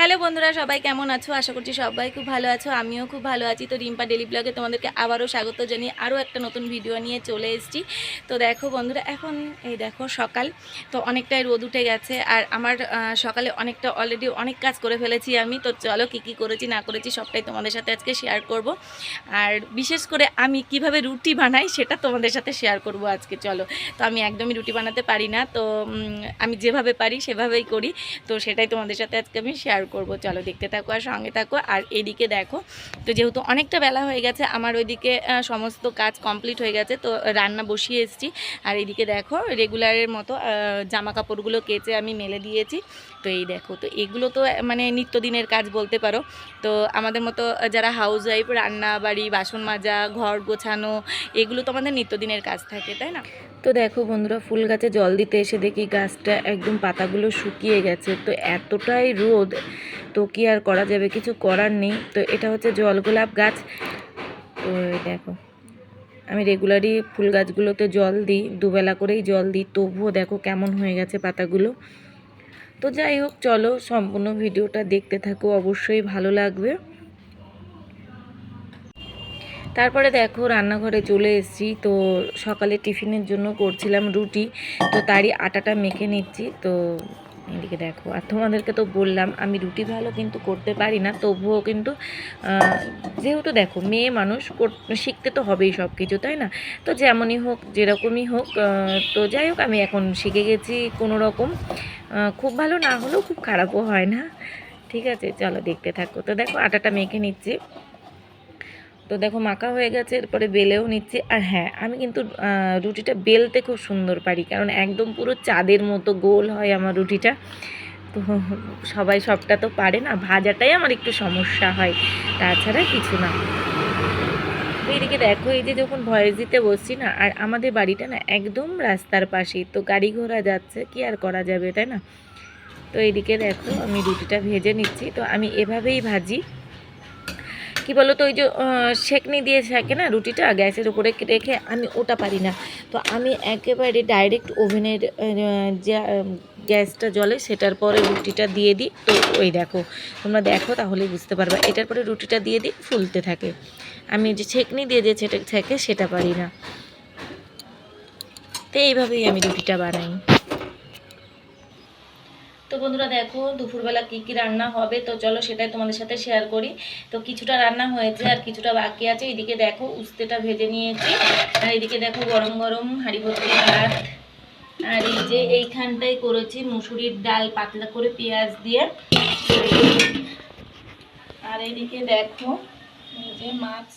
Hello বন্ধুরা, সবাই কেমন আছো? আশা করছি সবাই খুব ভালো আছো, আমিও খুব ভালো আছি। তো রিম্পা ডেলি ব্লগে তোমাদেরকে আবারও স্বাগত জানিয়ে আরও একটা নতুন ভিডিও নিয়ে চলে এসেছি। তো দেখো বন্ধুরা, এখন এই দেখো সকাল, তো অনেকটাই রোদ উঠে গেছে আর আমার সকালে অনেকটা অলরেডি অনেক কাজ করে ফেলেছি আমি। তো চলো কী কী করেছি, না করেছি সবটাই তোমাদের সাথে আজকে শেয়ার করব। আর বিশেষ করে আমি কীভাবে রুটি বানাই সেটা তোমাদের সাথে শেয়ার করব আজকে, চলো। তো আমি একদমই রুটি বানাতে পারি না, তো আমি যেভাবে পারি সেভাবেই করি। তো সেটাই তোমাদের সাথে আজকে আমি শেয়ার চলো দেখতে থাকো আর সঙ্গে থাকো। আর এদিকে দেখো, তো যেহেতু অনেকটা বেলা হয়ে গেছে, আমার ওইদিকে সমস্ত কাজ কমপ্লিট হয়ে গেছে, তো রান্না বসিয়ে এসেছি। আর এদিকে দেখো রেগুলারের মতো জামা কাপড়গুলো কেচে আমি মেলে দিয়েছি। তো এই দেখো, তো এগুলো তো মানে নিত্যদিনের কাজ বলতে পারো। তো আমাদের মতো যারা হাউস ওয়াইফ রান্না বাড়ি বাসন মাজা, ঘর গোছানো, এগুলো তো আমাদের নিত্যদিনের কাজ থাকে, তাই না? তো দেখো বন্ধুরা, ফুল গাছে জল দিতে এসে দেখি গাছটা একদম পাতাগুলো শুকিয়ে গেছে। তো এতটাই রোদ তো কি আর করা যাবে? কিছু করার নেই। তো এটা হচ্ছে জল গোলাপ গাছ। তো দেখো, আমি রেগুলারই ফুল গাছগুলোতে জল দিই, দুবেলা করেই জল দিই। তবুও দেখো কেমন হয়ে গেছে পাতাগুলো। তো যাই হোক, চলো সম্পূর্ণ ভিডিওটা দেখতে থাকো, অবশ্যই ভালো লাগবে। তারপরে দেখো, রান্নাঘরে চলে এসেছি। তো সকালে টিফিনের জন্য করছিলাম রুটি। তো তারই আটাটা মেখে নিচ্ছি। তো এদিকে দেখো, আর তোমাদেরকে তো বললাম, আমি রুটি ভালো কিন্তু করতে পারি না, তবুও কিন্তু যেহেতু দেখো, মেয়ে মানুষ শিখতে তো হবেই সব কিছু তাই না? তো যেমনই হোক, যেরকমই হোক তো যাই হোক, আমি এখন শিখে গেছি কোনো রকম। খুব ভালো না হলেও খুব খারাপও হয় না। ঠিক আছে, চলো দেখতে থাকো। তো দেখো, আটাটা মেখে নিচ্ছি। তো দেখো মাখা হয়ে গেছে, এরপরে বেলেও নিচ্ছি। আর হ্যাঁ আমি কিন্তু রুটিটা বেলতে খুব সুন্দর পারি, কারণ একদম পুরো চাঁদের মতো গোল হয় আমার রুটিটা। তো সবাই সবটা তো পারে না, ভাজাটাই আমার একটু সমস্যা হয়, তাছাড়া কিছু না। তো এইদিকে দেখো, এই যে যখন ভয়েস দিতে বসছি না, আর আমাদের বাড়িটা না একদম রাস্তার পাশেই, তো গাড়ি ঘোড়া যাচ্ছে, কি আর করা যাবে, তাই না? তো এইদিকে দেখো, আমি রুটিটা ভেজে নিচ্ছি, তো আমি এভাবেই ভাজি। কি বলো তো ওই যে সেকনি দিয়ে সেকে না, রুটিটা গ্যাসের উপরে রেখে আমি ওটা পারি না। তো আমি একেবারে ডাইরেক্ট ওভেনের যে গ্যাসটা জ্বলে সেটার পরে রুটিটা দিয়ে দিই। তো ওই দেখো, তোমরা দেখো তাহলেই বুঝতে পারবে। এটার পরে রুটিটা দিয়ে দিই, ফুলতে থাকে। আমি যে ছেকনি দিয়ে যে সেটা থাকে সেটা পারি না। তো এইভাবেই আমি রুটিটা বানাই। তো বন্ধুরা দেখো, দুপুরবেলা কি কি রান্না হবে? তো চলো সেটাই তোমাদের সাথে শেয়ার করি। তো কিছুটা রান্না হয়েছে আর কিছুটা বাকি আছে। এদিকে দেখো উস্তেটা ভেজে নিয়েছি। আর এদিকে দেখো গরম গরম হাঁড়ি ভর্তি ভাত। আর এই যে এইখানটাই করেছি মুসুরির ডাল, পাতলা করে পেঁয়াজ দিয়ে। আর এদিকে দেখো, এই যে মাছ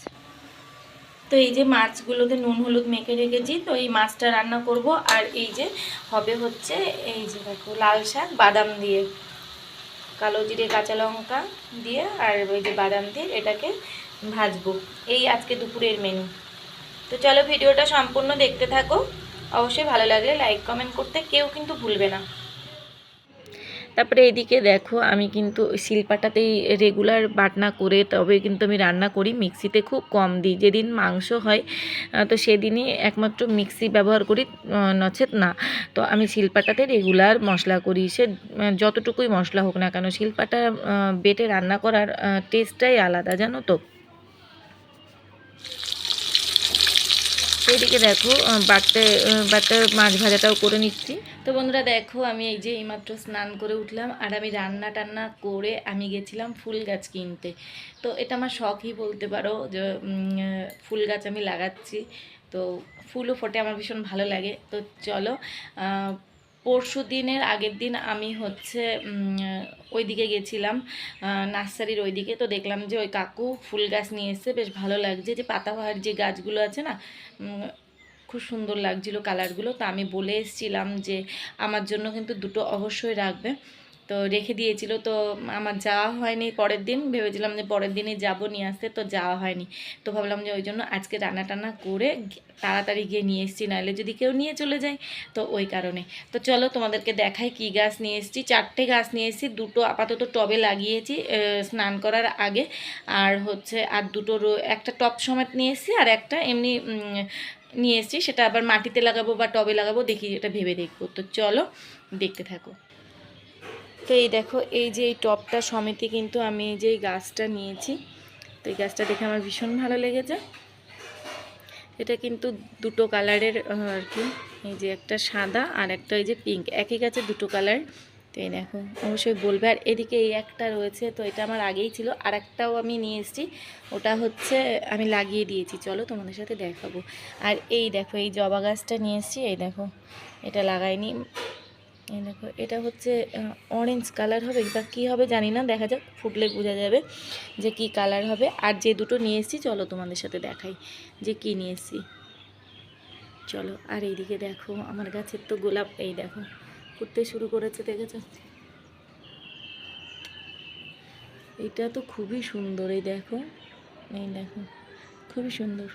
তো এই যে মাছগুলোতে নুন, হলুদ মেখে রেখেছি, তো এই মাছটা রান্না করব। আর এই যে হবে হচ্ছে, এই যে দেখো, লাল শাক, বাদাম দিয়ে, কালো জিরে, কাঁচা লঙ্কা দিয়ে, আর ওই যে বাদাম দিয়ে এটাকে ভাজবো। এই আজকে দুপুরের মেনু তো চলো ভিডিওটা সম্পূর্ণ দেখতে থাকো। অবশ্যই ভালো লাগলে লাইক কমেন্ট করতে কেউ কিন্তু ভুলবে না। তারপরে এদিকে দেখো, আমি কিন্তু শিলপাটাতেই রেগুলার বাটনা করে, তবে কিন্তু আমি রান্না করি, মিক্সিতে খুব কম দিই। যেদিন মাংস হয় তো সেদিনই একমাত্র মিক্সি ব্যবহার করি নচেত না। তো আমি শিলপাটাতে রেগুলার মশলা করি। সে যতটুকুই মশলা হোক না কেন, শিলপাটা বেটে রান্না করার টেস্টটাই আলাদা, জানো তো? এদিকে দেখো বাটতে বাটতে মাছ ভাজাটাও করে নিচ্ছি। তো বন্ধুরা দেখো, আমি এই যে এইমাত্র স্নান করে উঠলাম, আর আমি রান্না টান্না করে আমি গেছিলাম ফুল গাছ কিনতে। তো এটা আমার শখই বলতে পারো যে ফুল গাছ আমি লাগাচ্ছি। তো ফুলও ফোটে, আমার ভীষণ ভালো লাগে। তো চলো পরশু দিনের আগের দিন আমি হচ্ছে ওইদিকে গেছিলাম নার্সারির ওইদিকে। তো দেখলাম যে ওই কাকু ফুল গাছ নিয়ে এসছে, বেশ ভালো লাগছে। যে পাতাবাহার যে গাছগুলো আছে না খুব সুন্দর লাগছিল কালারগুলো তো আমি বলে এসছিলাম যে, আমার জন্য কিন্তু দুটো অবশ্যই রাখবে। তো রেখে দিয়েছিল। তো আমার যাওয়া হয়নি পরের দিন। ভেবেছিলাম যে পরের দিনই যাব, নিয়ে আসতে। তো যাওয়া হয়নি। তো ভাবলাম যে ওই জন্য আজকে রান্না টান্না করে তাড়াতাড়ি গিয়ে নিয়ে এসেছি। নাহলে যদি কেউ নিয়ে চলে যায়, তো ওই কারণে। তো চলো তোমাদেরকে দেখাই কি গাছ নিয়ে এসেছি। চারটে গাছ নিয়ে এসেছি। দুটো আপাতত টবে লাগিয়েছি স্নান করার আগে। আর হচ্ছে, আর দুটো একটা টব সমেত নিয়ে এসেছি, আর একটা এমনি নিয়ে এসেছি। সেটা আবার মাটিতে লাগাবো বা টবে লাগাবো, দেখি এটা ভেবে দেখব। তো চলো, দেখতে থাকো। তো এই দেখো, এই যে এই টপটা সমিতি কিন্তু আমি এই যে এই গাছটা নিয়েছি। তো এই গাছটা দেখে আমার ভীষণ ভালো লেগেছে। এটা কিন্তু দুটো কালারের আর কি। এই যে একটা সাদা আর একটা এই যে পিঙ্ক একই গাছে দুটো কালার। তো এই দেখো, অবশ্যই বলবে। আর এদিকে এই একটা রয়েছে, তো এটা আমার আগেই ছিল। আর একটাও আমি নিয়ে এসেছি। ওটা হচ্ছে আমি লাগিয়ে দিয়েছি। চলো তোমাদের সাথে দেখাবো। আর এই দেখো, এই জবা গাছটা নিয়ে এসেছি। এই দেখো, এটা লাগাইনি। এই দেখো, এটা হচ্ছে অরেঞ্জ কালার হবে, বা কী হবে জানি না, দেখা যাক, ফুটলে বোঝা যাবে যে কি কালার হবে। আর যে দুটো নিয়ে এসেছি, চলো তোমাদের সাথে দেখাই যে কি নিয়ে এসেছি। চলো, আর এইদিকে দেখো, আমার গাছের তো গোলাপ, এই দেখো, ফুটতে শুরু করেছে, দেখেছ? এটা তো খুবই সুন্দর, এই দেখো এই দেখো, খুবই সুন্দর।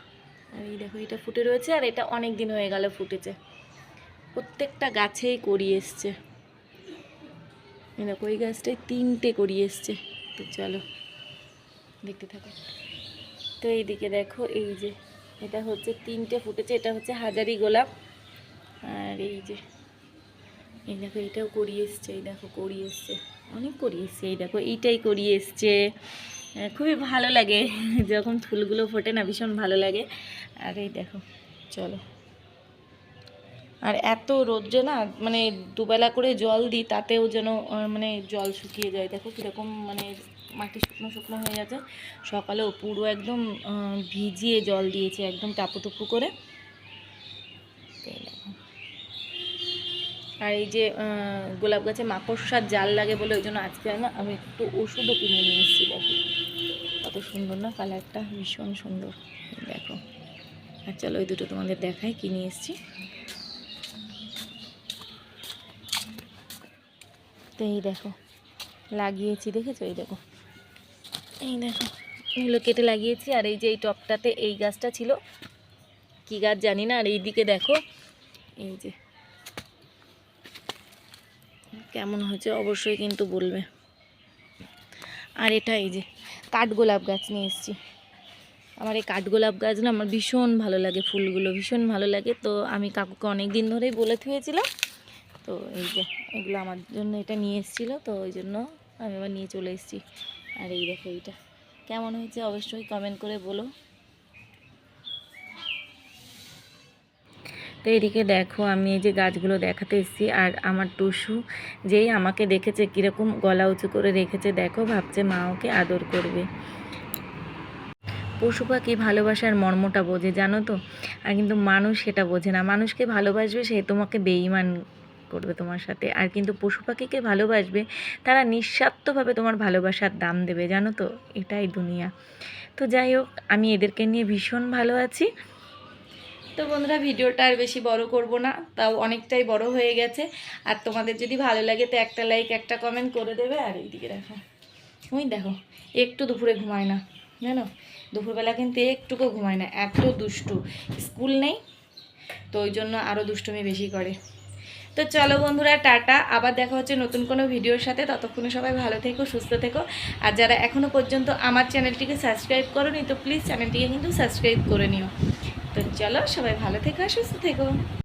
আর এই দেখো, এটা ফুটে রয়েছে, আর এটা অনেক দিন হয়ে গেল ফুটেছে। প্রত্যেকটা গাছেই করি এসছে। দেখো ওই গাছটায় তিনটে করি এসছে। তো চলো, দেখতে থাকো। তো এইদিকে দেখো, এই যে, এটা হচ্ছে তিনটে ফুটেছে, এটা হচ্ছে হাজারি গোলাপ। আর এই যে, এই দেখো, এটাও করিয়ে এসছে, এই দেখো করিয়ে এসছে। অনেক করিয়ে এসছে, এই দেখো, এইটাই করিয়ে এসছে। খুবই ভালো লাগে, যখন ফুলগুলো ফোটে না, ভীষণ ভালো লাগে। আর এই দেখো, চলো। আর এত রোদ্রে না মানে দুবেলা করে জল দিই, তাতেও যেন মানে জল শুকিয়ে যায়। দেখো কীরকম মানে মাটি শুকনো শুকনো হয়ে যাচ্ছে সকালেও পুরো একদম ভিজিয়ে জল দিয়েছে, একদম টাপু টুপু করে। আর এই যে গোলাপ গাছে মাকড়সার জাল লাগে বলে ওই জন্য আজকে না আমি একটু ওষুধও কিনে নিয়ে এসেছি, দেখো। কত সুন্দর না কালারটা, ভীষণ সুন্দর। দেখো। আর চলো ওই দুটো তোমাদের দেখাই, কিনে এসেছি। তো এই দেখো, লাগিয়েছি, দেখেছ? এই দেখো। এই দেখো, এগুলো কেটে লাগিয়েছি, আর এই যে এই টপটাতে এই গাছটা ছিল। কি গাছ জানি না, আর এইদিকে দেখো, এই যে। কেমন হয়েছে, অবশ্যই কিন্তু বলবে। আর এটা এই যে, কাঠগোলাপ গাছ নিয়ে এসেছি। আমার এই কাঠগোলাপ গাছ না আমার ভীষণ ভালো লাগে, ফুলগুলো ভীষণ ভালো লাগে। তো আমি কাকুকে অনেক দিন ধরেই বলে থুয়েছিলাম। তো এই যে এগুলো আমার জন্য এটা নিয়ে এসেছিল, তো ওই জন্য আমি আবার নিয়ে চলে এসেছি। আর এই দেখো এইটা। কেমন হয়েছে অবশ্যই কমেন্ট করে বলো। তো এদিকে দেখো, আমি এই যে গাছগুলো দেখাতে এসেছি, আর আমার টুসু যেই আমাকে দেখেছে, কীরকম গলা উঁচু করে রেখেছে, দেখো, ভাবছে মা ওকে আদর করবে। পশু পাখি ভালোবাসার মর্মটা বোঝে, জানো তো? আর কিন্তু মানুষ সেটা বোঝে না। মানুষকে ভালোবাসবে সে তোমাকে বেইমান করবে তোমার সাথে। আর কিন্তু পশু পাখিকে ভালোবাসবে, তারা নিঃস্বার্থভাবে তোমার ভালোবাসার দাম দেবে, জানো তো? এটাই দুনিয়া। তো যাই হোক, আমি এদেরকে নিয়ে ভীষণ ভালো আছি। তো বন্ধুরা, ভিডিওটা আর বেশি বড় করব না, তাও অনেকটাই বড় হয়ে গেছে। আর তোমাদের যদি ভালো লাগে, তো একটা লাইক একটা কমেন্ট করে দেবে, আর এইদিকে দেখো। ওই দেখো, একটু দুপুরে ঘুমায় না, জানো? দুপুরবেলা কিন্তু একটুকু ঘুমায় না, এত দুষ্টু। স্কুল নেই, তো ওই জন্য আরও দুষ্টুমি বেশি করে। তো চলো বন্ধুরা, টাটা। আবার দেখা হচ্ছে নতুন কোনো ভিডিওর সাথে। ততক্ষণে সবাই ভালো থেকো, সুস্থ থেকো। আর যারা এখনও পর্যন্ত আমার চ্যানেলটিকে সাবস্ক্রাইব করোনি, তো প্লিজ চ্যানেলটিকে কিন্তু সাবস্ক্রাইব করে নিও। তো চলো সবাই ভালো থেকো সুস্থ থেকো।